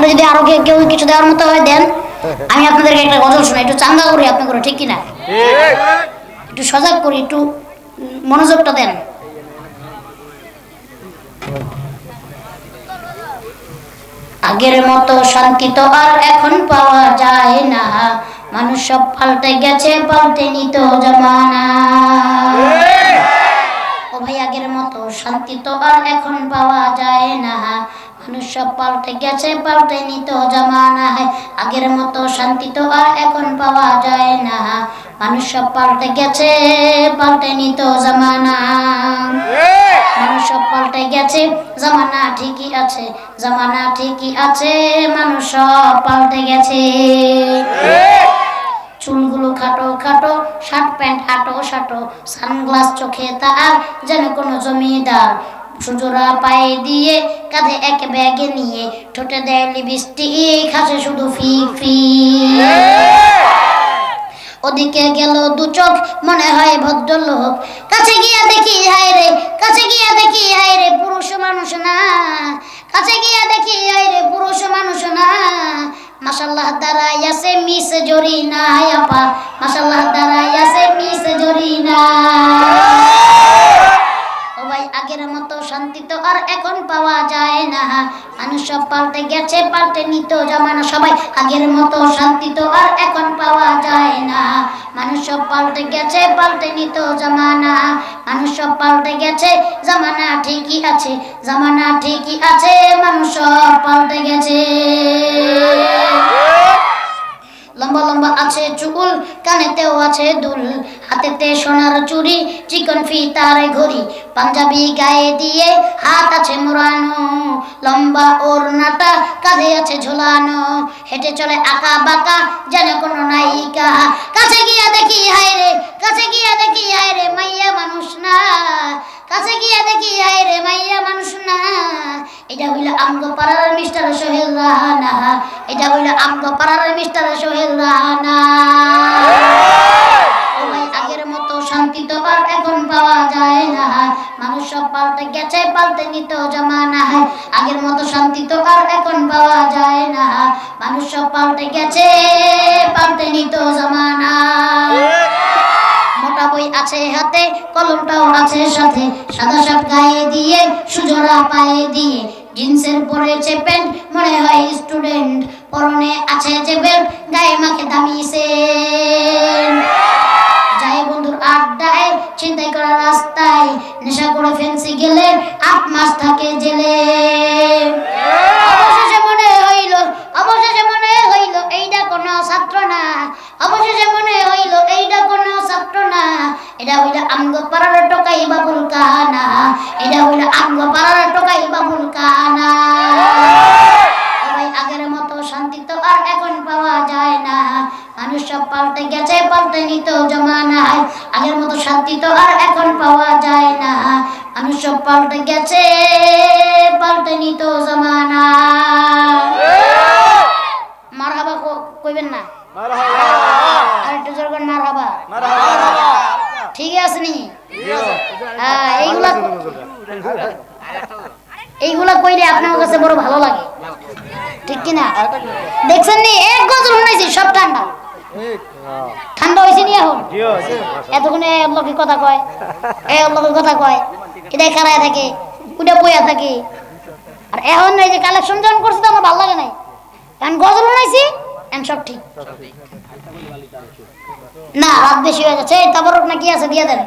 আপনারা যদি আরও কেউ কিছু দেওয়ার মতো হয় দেন। আমি আপনাদেরকে একটা গজল শোনাই। একটু চাঙ্গা করি আপনি করে ঠিক কিনা? একটু সজাগ করি একটু মনোযোগটা দেন। আগের মতো শান্তি তো আর এখন পাওয়া যায় না। মানুষ সব পাল্টে গেছে পাল্টে নিত জমানা। ও ভাই আগের মতো শান্তি তো আর এখন পাওয়া যায় না। মানুষ সব পাল্টে গেছে, পাল্টে নিত জামানায় আগের মতো শান্তি তো আর এখন পাওয়া যায় না। মানুষ সব পাল্টে গেছে, পাল্টে নিত জামানা। মানুষ সব পাল্টে গেছে, জামানা ঠিকই আছে, জামানা ঠিকই আছে মানুষ সব পাল্টে গেছে। চুলগুলো খাটো খাটো, শার্ট প্যান্ট হাঁটো সাটো, সানগ্লাস চোখে তার, যেন কোনো জমিদার সুজোরা পায়ে দিয়ে কাঁধে এক ব্যাগে নিয়ে ঠোঁটে দেয় লিপস্টিক খাসে শুধু ফি ফি। ওদিকে গেল দু চোখ মনে হয় ভদ্রলোক। কাছে গিয়া দেখি হায় রে কাছে গিয়া দেখি হায় রে পুরুষ মানুষ না। কাছে গিয়া দেখি হায় রে পুরুষ মানুষ না। মাশাল্লাহ দাঁড়াই আছে মিস জরি না আপা। মাশাল্লাহ দাঁড়াই আছে মিস জরি না আগের মতো শান্তি তো আর এখন পাওয়া যায় না। মানুষ সব পাল্টে গেছে, পাল্টে নিত জামানা সবাই। আগের মতো শান্তি তো আর এখন পাওয়া যায় না। মানুষ সব পাল্টে গেছে, পাল্টে নিত জামানা। মানুষ সব পাল্টে গেছে, জামানা ঠিকই আছে, জামানা ঠিকই আছে। মানুষ সব পাল্টে গেছে। লম্বা লম্বা আছে চুকুল, কানেতেও আছে দুল। হাতেতে সোনার চুরি চিকন ফিতার ঘড়ি। পাঞ্জাবি গায়ে দিয়ে হাত আছে মোড়ানো। লম্বা ওর নাটা কাঁধে আছে ঝোলানো। হেঁটে চলে আঁকা বাঁকা যেন কোনো নায়িকা। কাছে গিয়া এটা হইল আমগো পাড়ার মিস্টার সোহেল রাহানা। এটা হইল আমগো পাড়ার মিস্টার সোহেল রাহানা। ভাই, আগের মতো শান্তি তো আর এখন পাওয়া যায় না। মানুষ সব পাল্টে গেছে, পাল্টে নিত জামানা। আগের মতো শান্তি তো আর এখন পাওয়া যায় না। মানুষ সব পাল্টে গেছে, পাল্টে নিত জামানা। মোটা বই আছে হাতে, কলমটাও আছে সাথে। সাদা শার্ট গায়ে দিয়ে, সুজোড়া পায়ে দিয়ে। জিন্সের পরে যে প্যান্ট, মনে হয় স্টুডেন্ট পরনে আছে যে বেল্ট গায়ে মাখে দামি সেন্ট যায় বন্ধুর আড্ডায় চিন্তাই করা রাস্তায়, নেশা করে ফেন্সি গেলে আট মাস থাকে জেলে। হইল পাড়ার টকাই বাবুল কানা এটা হইল আমগো পাড়ার টকাই বাবুল কানা আগের মতো শান্তি তো আর এখন পাওয়া যায় না। মানুষ সব পাল্টে গেছে পাল্টে নিত জমানায়। আগের মতো শান্তি তো আর এখন পাওয়া যায় না। মানুষ সব পাল্টে গেছে পাল্টে নিত জমানা মারহাবা কইবেন না? আর একটু জোর করে মারহাবা। ঠিক আছে নি? হ্যাঁ এইগুলা এইগুলা কইলে আপনার কাছে বড় ভালো লাগে। ঠিক কিনা দেখছেন নি? এক গজল শুনাইছি সব ঠান্ডা। ঠান্ডা হয়েছে নি এখন? এতক্ষণে লোকের কথা কয় এ লোকের কথা কয় এটাই খারায় থাকে ওটা বইয়া থাকে। আর এখন এই যে কালেকশন যখন করছে তো আমার ভালো লাগে নাই। এখন গজল শুনাইছি সব ঠিক। না রাত বেশি হয়ে যাচ্ছে তারপর না কি আছে দিয়ে দেন।